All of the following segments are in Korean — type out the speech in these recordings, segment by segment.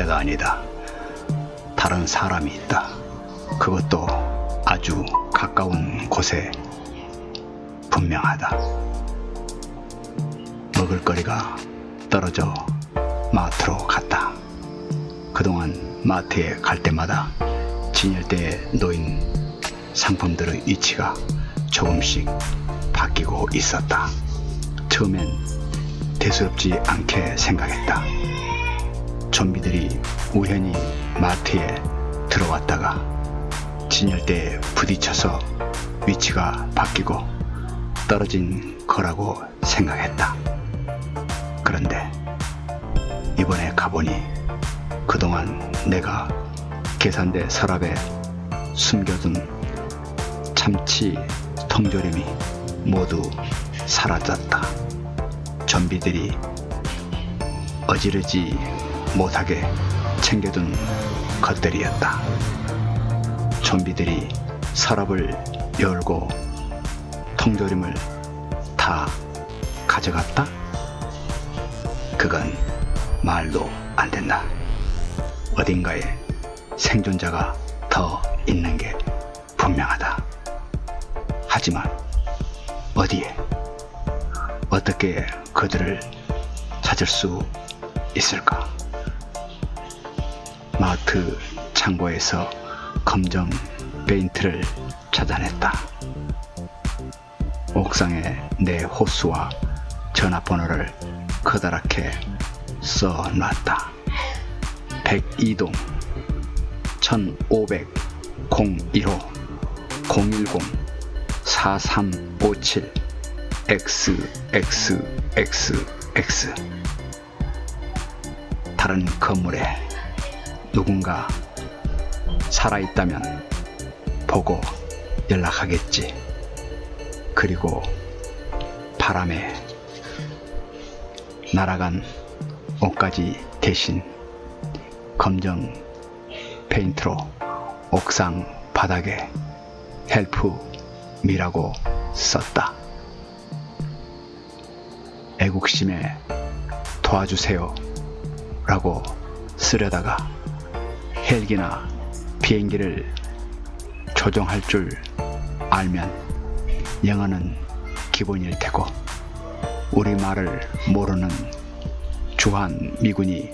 존재가 아니다. 다른 사람이 있다. 그것도 아주 가까운 곳에 분명하다. 먹을거리가 떨어져 마트로 갔다. 그동안 마트에 갈 때마다 진열대에 놓인 상품들의 위치가 조금씩 바뀌고 있었다. 처음엔 대수롭지 않게 생각했다. 좀비들이 우연히 마트에 들어왔다가 진열대에 부딪혀서 위치가 바뀌고 떨어진 거라고 생각했다. 그런데 이번에 가보니 그동안 내가 계산대 서랍에 숨겨둔 참치 통조림이 모두 사라졌다. 좀비들이 어지르지 못하게 챙겨둔 것들이었다. 좀비들이 서랍을 열고 통조림을 다 가져갔다? 그건 말도 안 된다. 어딘가에 생존자가 더 있는 게 분명하다. 하지만 어디에 어떻게 그들을 찾을 수 있을까? 마트 창고에서 검정 페인트를 찾아냈다. 옥상에 내 호수와 전화번호를 커다랗게 써놨다. 102동 1500 015 010 4357 XXXX 다른 건물에 누군가 살아있다면 보고 연락하겠지. 그리고 바람에 날아간 옷가지 대신 검정 페인트로 옥상 바닥에 헬프 미라고 썼다. 애국심에 도와주세요 라고 쓰려다가 헬기나 비행기를 조종할 줄 알면 영어는 기본일 테고 우리말을 모르는 주한 미군이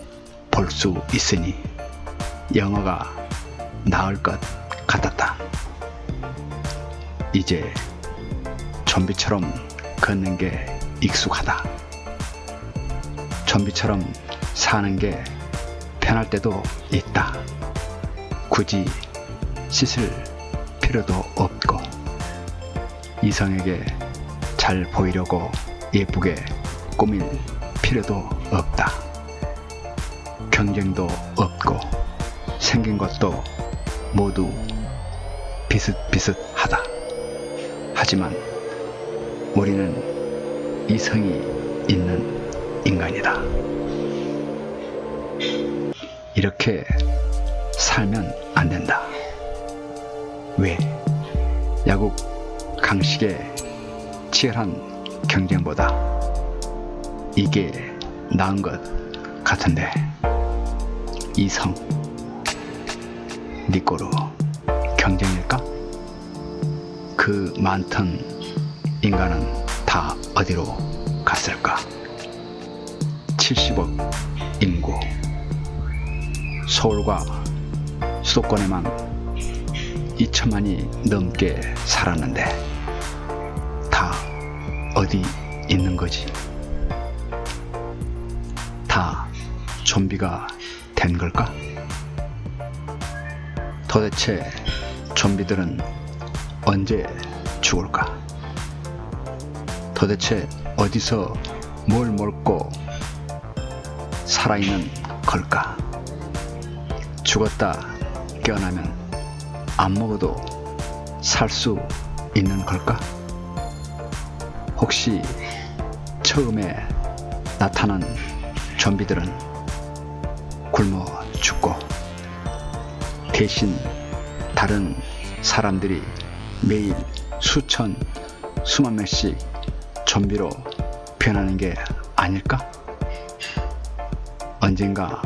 볼 수 있으니 영어가 나을 것 같았다. 이제 좀비처럼 걷는 게 익숙하다. 좀비처럼 사는 게 편할 때도 있다. 굳이 씻을 필요도 없고 이성에게 잘 보이려고 예쁘게 꾸밀 필요도 없다. 경쟁도 없고 생긴 것도 모두 비슷비슷하다. 하지만 우리는 이성이 있는 인간이다. 이렇게 살면 안 된다. 왜? 야국 강식의 치열한 경쟁보다 이게 나은 것 같은데 이성 네 거로 경쟁일까? 그 많던 인간은 다 어디로 갔을까? 70억 인구 서울과 수도권에만 2천만이 넘게 살았는데 다 어디 있는 거지? 다 좀비가 된 걸까? 도대체 좀비들은 언제 죽을까? 도대체 어디서 뭘 먹고 살아있는 걸까? 죽었다 깨어나면 안 먹어도 살 수 있는 걸까? 혹시 처음에 나타난 좀비들은 굶어 죽고 대신 다른 사람들이 매일 수천, 수만 명씩 좀비로 변하는 게 아닐까? 언젠가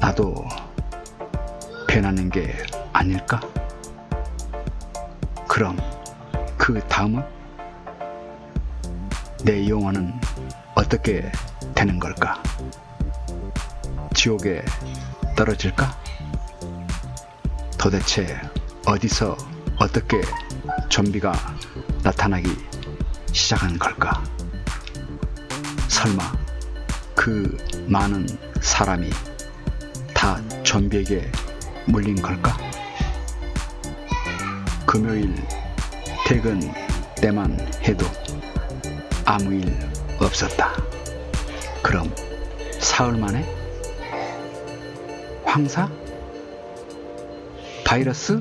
나도 변하는 게 아닐까? 그럼 그 다음은 내 영혼은 어떻게 되는 걸까? 지옥에 떨어질까? 도대체 어디서 어떻게 좀비가 나타나기 시작한 걸까? 설마 그 많은 사람이 다 좀비에게 물린 걸까? 금요일 퇴근 때만 해도 아무 일 없었다. 그럼 사흘 만에 황사? 바이러스?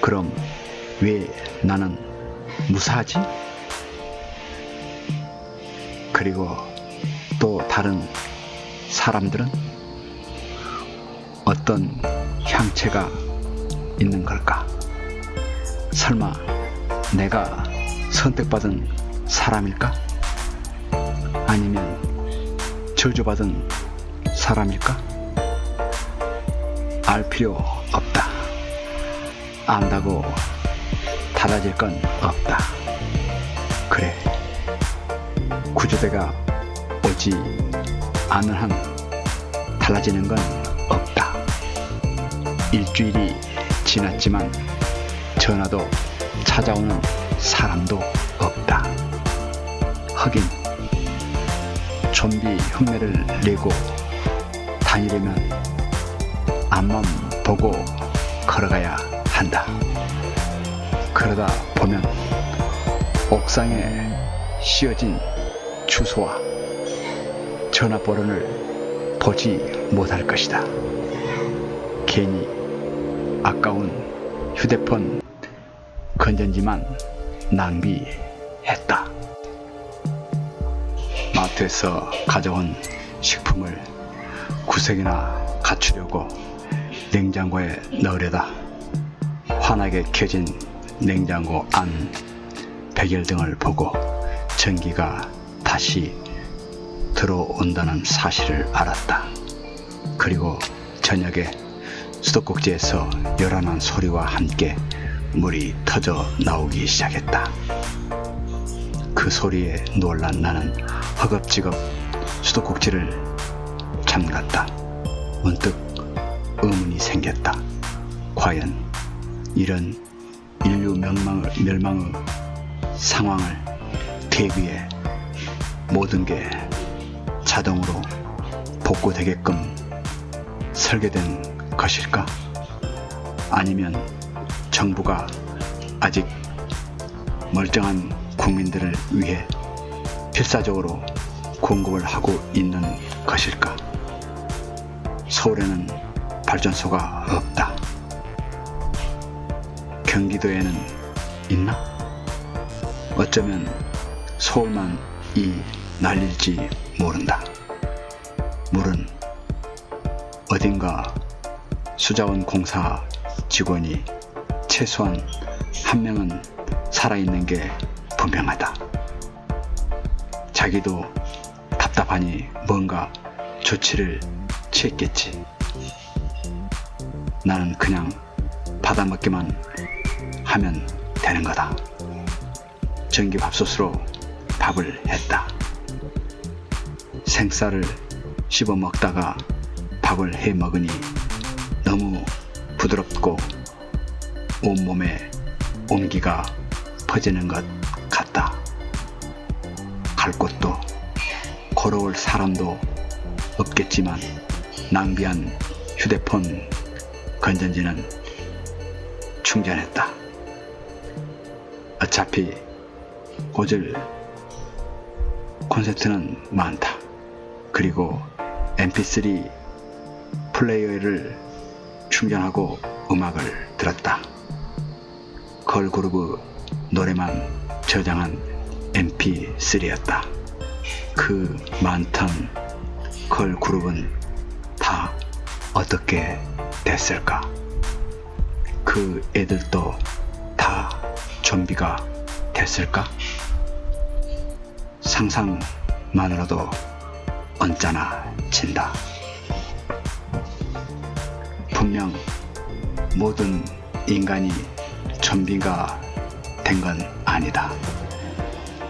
그럼 왜 나는 무사하지? 그리고 또 다른 사람들은 어떤 향체가 있는 걸까? 설마 내가 선택받은 사람일까? 아니면 저주받은 사람일까? 알 필요 없다. 안다고 달라질 건 없다. 그래. 구조대가 오지 않는 한 달라지는 건. 일주일이 지났지만 전화도 찾아오는 사람도 없다. 하긴 좀비 흉내를 내고 다니려면 앞만 보고 걸어가야 한다. 그러다 보면 옥상에 씌어진 주소와 전화번호를 보지 못할 것이다. 괜히 아까운 휴대폰 건전지만 낭비했다. 마트에서 가져온 식품을 구석이나 갖추려고 냉장고에 넣으려다 환하게 켜진 냉장고 안 백열등을 보고 전기가 다시 들어온다는 사실을 알았다. 그리고 저녁에 수도꼭지에서 요란한 소리와 함께 물이 터져 나오기 시작했다. 그 소리에 놀란 나는 허겁지겁 수도꼭지를 잠갔다. 문득 의문이 생겼다. 과연 이런 인류 멸망을, 멸망의 상황을 대비해 모든 게 자동으로 복구되게끔 설계된 것일까? 아니면 정부가 아직 멀쩡한 국민들을 위해 필사적으로 공급을 하고 있는 것일까? 서울에는 발전소가 없다. 경기도에는 있나? 어쩌면 서울만 이 난리일지 모른다. 물은 어딘가 수자원 공사 직원이 최소한 한 명은 살아있는 게 분명하다. 자기도 답답하니 뭔가 조치를 취했겠지. 나는 그냥 받아먹기만 하면 되는 거다. 전기밥솥으로 밥을 했다. 생쌀을 씹어 먹다가 밥을 해 먹으니 너무 부드럽고 온몸에 온기가 퍼지는 것 같다. 갈 곳도 걸어올 사람도 없겠지만 낭비한 휴대폰 건전지는 충전했다. 어차피 꽂을 콘셉트는 많다. 그리고 mp3 플레이어를 충전하고 음악을 들었다. 걸그룹의 노래만 저장한 mp3였다. 그 많던 걸그룹은 다 어떻게 됐을까? 그 애들도 다 좀비가 됐을까? 상상만으로도 언짢아진다. 분명 모든 인간이 좀비가 된 건 아니다.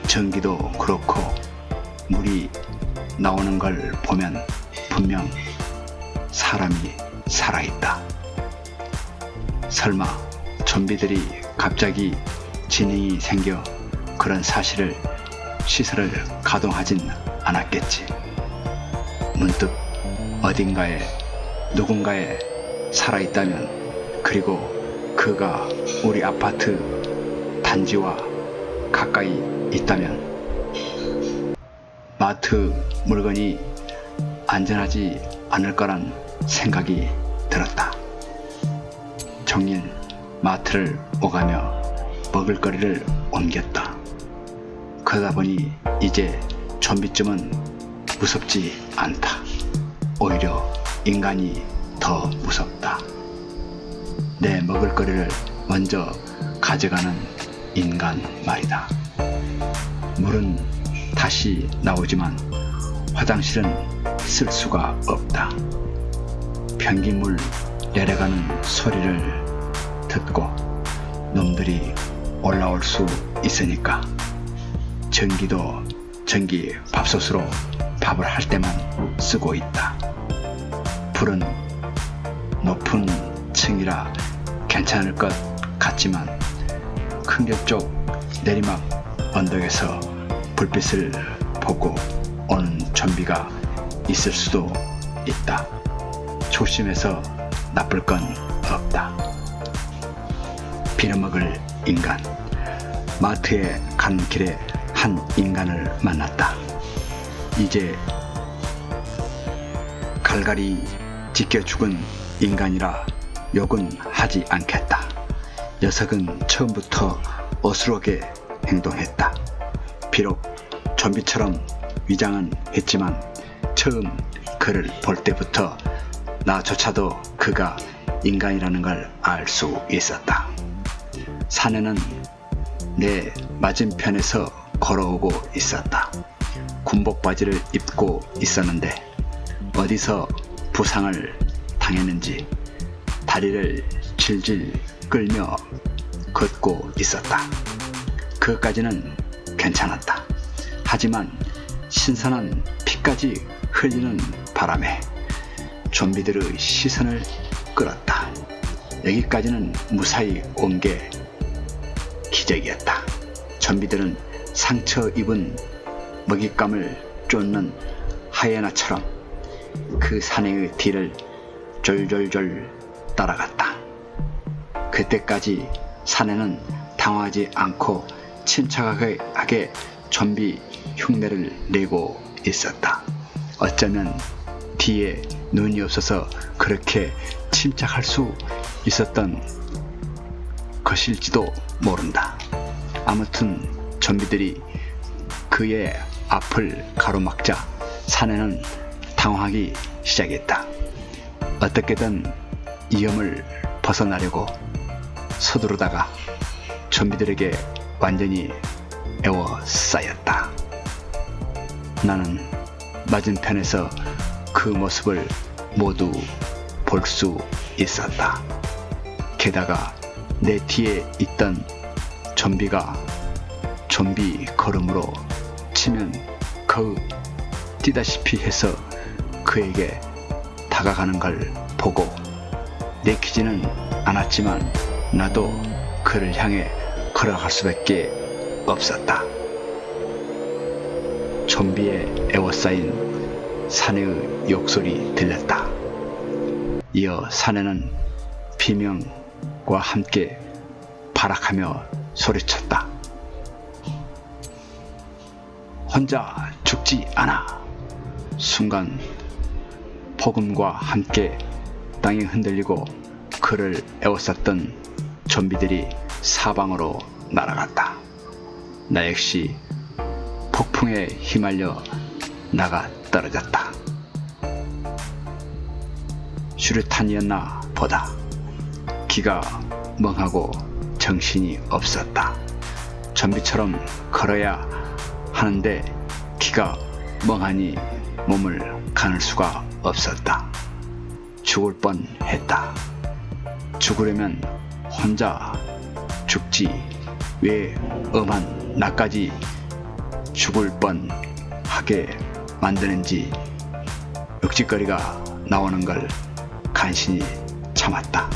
전기도 그렇고 물이 나오는 걸 보면 분명 사람이 살아있다. 설마 좀비들이 갑자기 진행이 생겨 그런 사실을 시설을 가동하진 않았겠지. 문득 어딘가에 누군가에 살아있다면 그리고 그가 우리 아파트 단지와 가까이 있다면 마트 물건이 안전하지 않을 거란 생각이 들었다. 정일 마트를 오가며 먹을거리를 옮겼다. 그러다 보니 이제 좀비쯤은 무섭지 않다. 오히려 인간이 더 무섭다. 내 먹을거리를 먼저 가져가는 인간 말이다. 물은 다시 나오지만 화장실은 쓸 수가 없다. 변기물 내려가는 소리를 듣고 놈들이 올라올 수 있으니까 전기도 전기 밥솥으로 밥을 할 때만 쓰고 있다. 불은 높은 층이라 괜찮을 것 같지만 큰길 쪽 내리막 언덕에서 불빛을 보고 오는 좀비가 있을 수도 있다. 조심해서 나쁠 건 없다. 빌어먹을 인간. 마트에 간 길에 한 인간을 만났다. 이제 갈갈이 지켜 죽은 인간이라 욕은 하지 않겠다. 녀석은 처음부터 어스러게 행동했다. 비록 좀비처럼 위장은 했지만 처음 그를 볼 때부터 나조차도 그가 인간이라는 걸 알 수 있었다. 사내는 내 맞은편에서 걸어오고 있었다. 군복 바지를 입고 있었는데 어디서 부상을 당했는지 다리를 질질 끌며 걷고 있었다. 그것까지는 괜찮았다. 하지만 신선한 피까지 흘리는 바람에 좀비들의 시선을 끌었다. 여기까지는 무사히 온 게 기적이었다. 좀비들은 상처 입은 먹잇감을 쫓는 하이에나처럼 그 사내의 뒤를 졸졸졸 따라갔다. 그때까지 사내는 당황하지 않고 침착하게 좀비 흉내를 내고 있었다. 어쩌면 뒤에 눈이 없어서 그렇게 침착할 수 있었던 것일지도 모른다. 아무튼 좀비들이 그의 앞을 가로막자 사내는 당황하기 시작했다. 어떻게든 위험을 벗어나려고 서두르다가 좀비들에게 완전히 에워싸였다. 나는 맞은편에서 그 모습을 모두 볼 수 있었다. 게다가 내 뒤에 있던 좀비가 좀비 걸음으로 치면 거의 뛰다시피 해서 그에게 다가가는 걸 보고 내키지는 않았지만 나도 그를 향해 걸어갈 수밖에 없었다. 좀비에 에워싸인 사내의 욕설이 들렸다. 이어 사내는 비명과 함께 발악하며 소리쳤다. 혼자 죽지 않아. 순간 폭음과 함께 땅이 흔들리고 그를 에워쌌던 좀비들이 사방으로 날아갔다. 나 역시 폭풍에 휘말려 나가 떨어졌다. 슈르탄이었나 보다. 기가 멍하고 정신이 없었다. 좀비처럼 걸어야 하는데 기가 멍하니 몸을 가눌 수가 없었다. 죽을 뻔 했다. 죽으려면 혼자 죽지 왜 엄한 나까지 죽을 뻔 하게 만드는지 억지거리가 나오는 걸 간신히 참았다.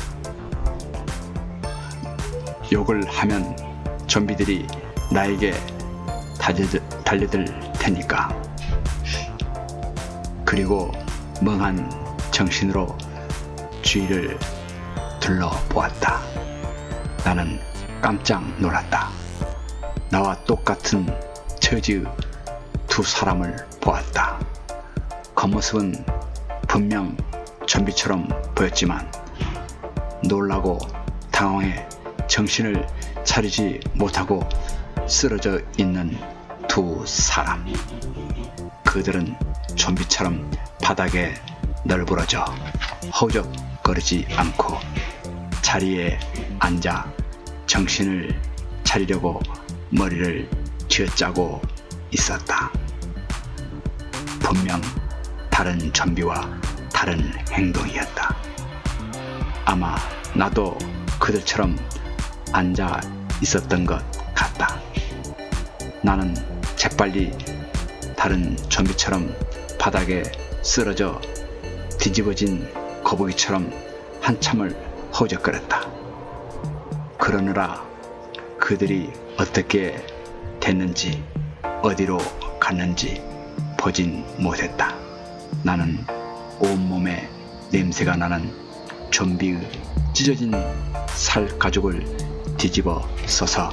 욕을 하면 좀비들이 나에게 달려들, 달려들 테니까. 그리고 멍한 정신으로 주위를 둘러보았다. 나는 깜짝 놀랐다. 나와 똑같은 처지의 두 사람을 보았다. 겉모습은 분명 좀비처럼 보였지만 놀라고 당황해 정신을 차리지 못하고 쓰러져 있는 두 사람. 그들은 좀비처럼 바닥에 널브러져 허우적거리지 않고 자리에 앉아 정신을 차리려고 머리를 쥐어짜고 있었다. 분명 다른 좀비와 다른 행동이었다. 아마 나도 그들처럼 앉아 있었던 것 같다. 나는 재빨리 다른 좀비처럼 바닥에 쓰러져 뒤집어진 거북이처럼 한참을 허우적거렸다. 그러느라 그들이 어떻게 됐는지 어디로 갔는지 보진 못했다. 나는 온몸에 냄새가 나는 좀비의 찢어진 살 가죽을 뒤집어 써서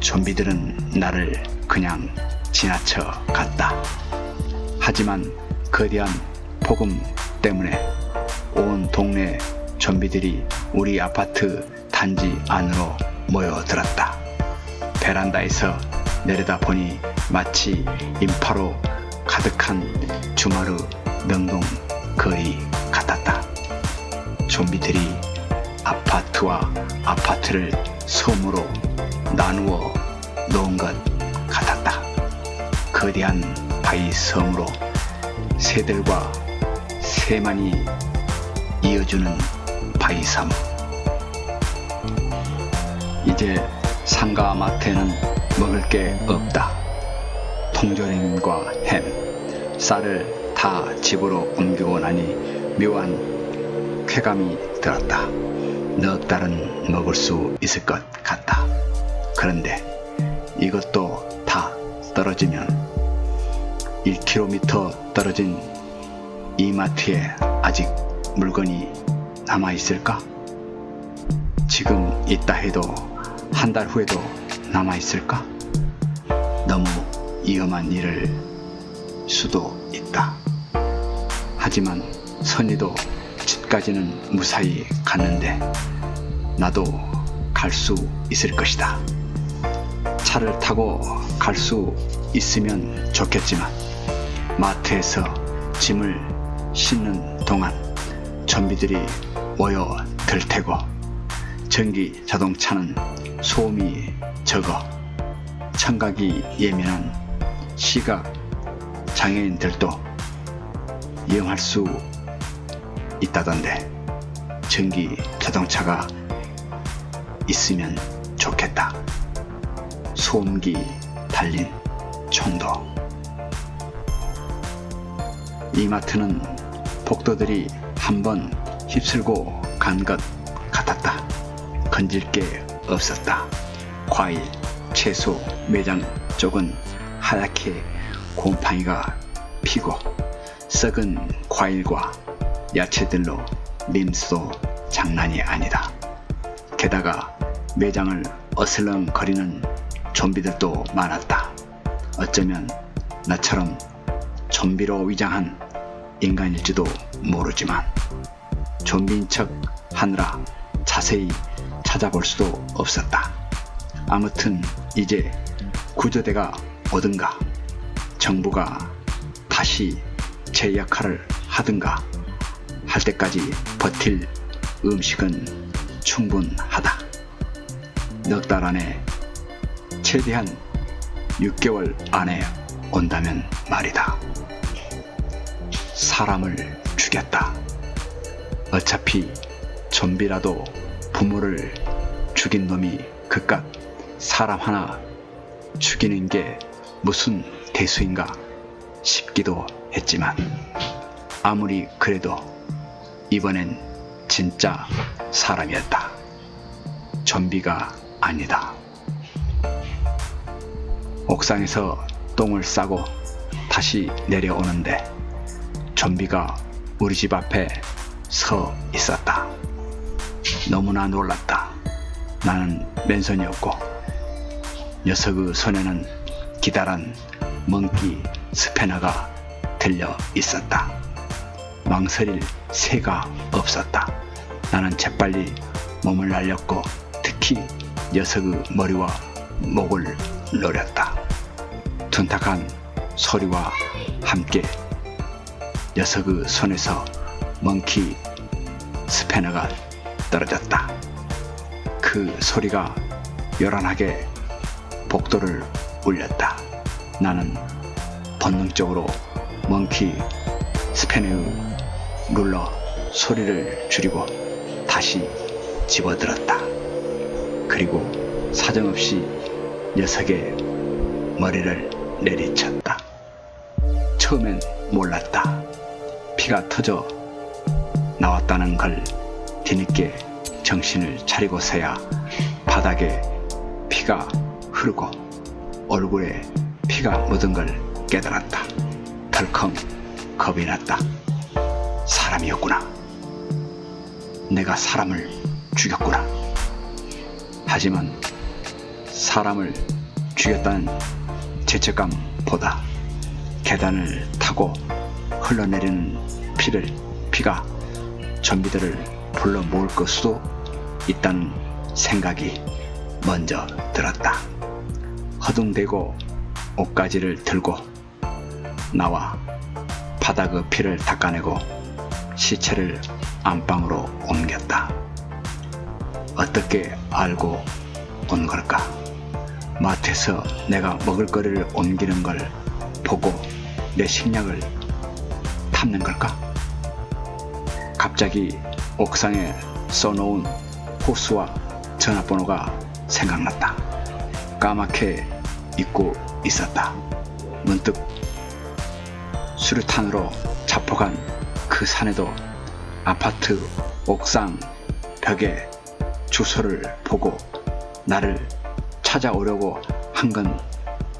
좀비들은 나를 그냥 지나쳐 갔다. 하지만 거대한 폭음 때문에 온 동네 좀비들이 우리 아파트 단지 안으로 모여들었다. 베란다에서 내려다 보니 마치 인파로 가득한 주말의 명동 거리 같았다. 좀비들이 아파트와 아파트를 섬으로 나누어 놓은 것. 거대한 바위 섬으로 새들과 새만이 이어주는 바위 섬. 이제 상가 마트에는 먹을 게 없다. 통조림과 햄, 쌀을 다 집으로 옮기고 나니 묘한 쾌감이 들었다. 넉 달은 먹을 수 있을 것 같다. 그런데 이것도 다 떨어지면 1km 떨어진 이마트에 아직 물건이 남아 있을까? 지금 있다 해도 한 달 후에도 남아 있을까? 너무 위험한 일을 수도 있다. 하지만 선이도 집까지는 무사히 갔는데 나도 갈 수 있을 것이다. 차를 타고 갈 수 있으면 좋겠지만 마트에서 짐을 싣는 동안 좀비들이 모여 들 테고 전기 자동차는 소음이 적어 청각이 예민한 시각 장애인들도 이용할 수 있다던데 전기 자동차가 있으면 좋겠다. 소음기 달린 총도. 이마트는 복도들이 한번 휩쓸고 간 것 같았다. 건질 게 없었다. 과일, 채소, 매장 쪽은 하얗게 곰팡이가 피고 썩은 과일과 야채들로 냄새도 장난이 아니다. 게다가 매장을 어슬렁거리는 좀비들도 많았다. 어쩌면 나처럼 좀비로 위장한 인간일지도 모르지만 좀비인 척 하느라 자세히 찾아볼 수도 없었다. 아무튼 이제 구조대가 오든가 정부가 다시 제 역할을 하든가 할 때까지 버틸 음식은 충분하다. 넉 달 안에 최대한 6개월 안에 온다면 말이다. 사람을 죽였다. 어차피 좀비라도 부모를 죽인 놈이 그깟 사람 하나 죽이는 게 무슨 대수인가 싶기도 했지만 아무리 그래도 이번엔 진짜 사람이었다. 좀비가 아니다. 옥상에서 똥을 싸고 다시 내려오는데 좀비가 우리 집 앞에 서 있었다. 너무나 놀랐다. 나는 맨손이었고 녀석의 손에는 기다란 멍키 스패너가 들려 있었다. 망설일 새가 없었다. 나는 재빨리 몸을 날렸고 특히 녀석의 머리와 목을 노렸다. 둔탁한 소리와 함께 녀석의 손에서 멍키 스패너가 떨어졌다. 그 소리가 요란하게 복도를 울렸다. 나는 본능적으로 멍키 스패너의 룰러 소리를 줄이고 다시 집어들었다. 그리고 사정없이 녀석의 머리를 내리쳤다. 처음엔 몰랐다. 피가 터져 나왔다는 걸 뒤늦게 정신을 차리고서야 바닥에 피가 흐르고 얼굴에 피가 묻은 걸 깨달았다. 덜컹 겁이 났다. 사람이었구나. 내가 사람을 죽였구나. 하지만 사람을 죽였다는 죄책감보다 계단을 타고 흘러내리는 피를 피가 좀비들을 불러 모을 것 수도 있다는 생각이 먼저 들었다. 허둥대고 옷가지를 들고 나와 바닥의 피를 닦아내고 시체를 안방으로 옮겼다. 어떻게 알고 온 걸까? 마트에서 내가 먹을 거리를 옮기는 걸 보고 내 식량을 탐는 걸까? 갑자기 옥상에 써놓은 호수와 전화번호가 생각났다. 까맣게 잊고 있었다. 문득 수류탄으로 자폭한 그 산에도 아파트 옥상 벽에 주소를 보고 나를 찾아오려고 한 건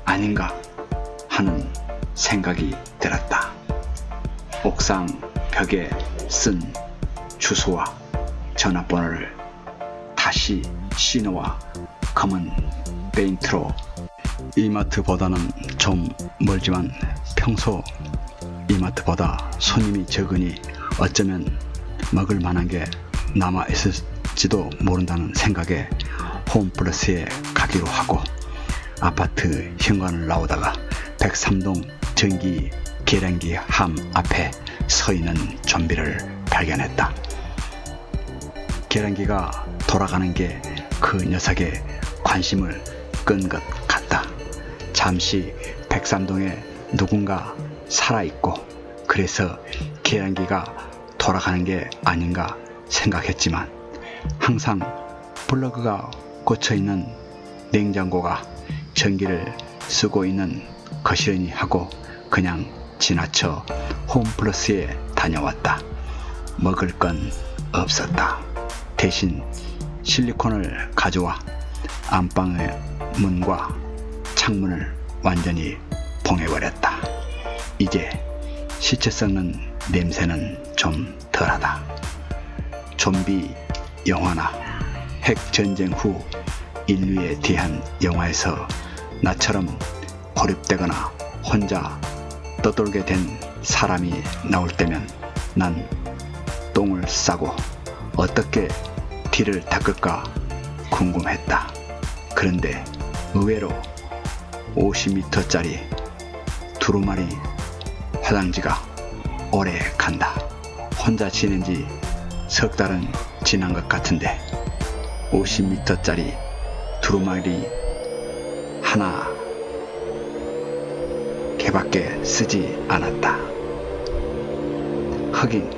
아닌가 하는 생각이 들었다. 옥상 벽에 쓴 주소와 전화번호를 다시 신호와 검은 페인트로 이마트보다는 좀 멀지만 평소 이마트보다 손님이 적으니 어쩌면 먹을 만한 게 남아 있을지도 모른다는 생각에 홈플러스에 가기로 하고 아파트 현관을 나오다가 103동 전기 계량기 함 앞에 서 있는 좀비를 발견했다. 계량기가 돌아가는 게 그 녀석의 관심을 끈 것 같다. 잠시 백삼동에 누군가 살아있고 그래서 계량기가 돌아가는 게 아닌가 생각했지만 항상 플러그가 꽂혀 있는 냉장고가 전기를 쓰고 있는 것이려니 하고 그냥 지나쳐 홈플러스에 다녀왔다. 먹을 건 없었다. 대신 실리콘을 가져와 안방의 문과 창문을 완전히 봉해버렸다. 이제 시체 썩는 냄새는 좀 덜하다. 좀비 영화나 핵전쟁 후 인류에 대한 영화에서 나처럼 고립되거나 혼자 떠돌게 된 사람이 나올 때면 난 똥을 싸고 어떻게 뒤를 닦을까 궁금했다. 그런데 의외로 50m짜리 두루마리 화장지가 오래 간다. 혼자 지낸 지 석 달은 지난 것 같은데 50m짜리 두루마리 하나 개밖에 쓰지 않았다. 하긴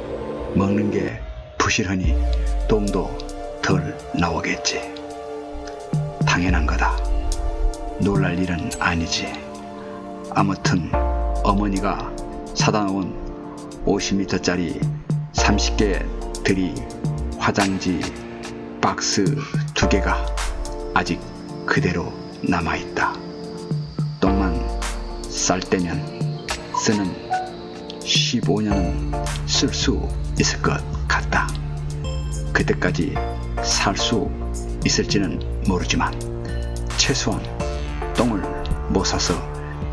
먹는 게 부실하니 똥도 덜 나오겠지. 당연한 거다. 놀랄 일은 아니지. 아무튼 어머니가 사다 놓은 50m짜리 30개 들이 화장지 박스 두 개가 아직 그대로 남아있다. 똥만 쌀 때면 쓰는 15년은 쓸 수 있을 것 같다. 그때까지 살 수 있을지는 모르지만 최소한 똥을 못 사서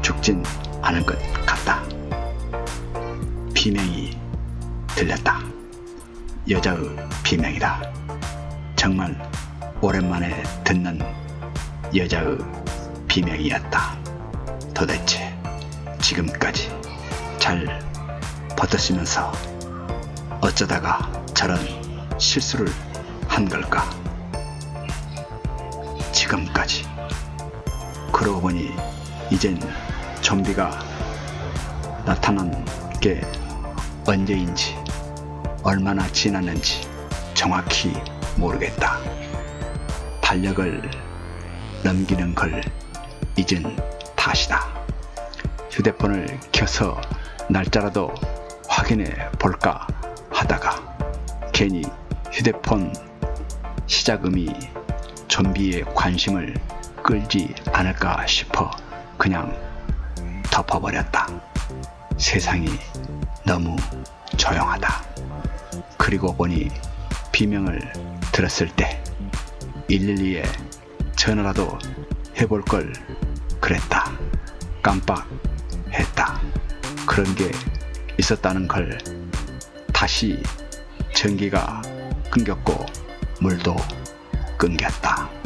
죽진 않을 것 같다. 비명이 들렸다. 여자의 비명이다. 정말 오랜만에 듣는 여자의 비명이었다. 도대체 지금까지 잘 버텼으면서 어쩌다가 저런 실수를 한 걸까? 지금까지. 그러고 보니 이젠 좀비가 나타난 게 언제인지 얼마나 지났는지 정확히 모르겠다. 달력을 넘기는 걸 이젠 다시다. 휴대폰을 켜서 날짜라도 확인해 볼까 하다가 괜히 휴대폰 시작음이 좀비의 관심을 끌지 않을까 싶어 그냥 덮어버렸다. 세상이 너무 조용하다. 그리고 보니 비명을 들었을 때 112에 전화라도 해볼 걸 그랬다. 깜빡했다. 그런 게 있었다는 걸 다시 전기가 끊겼고 물도 끊겼다.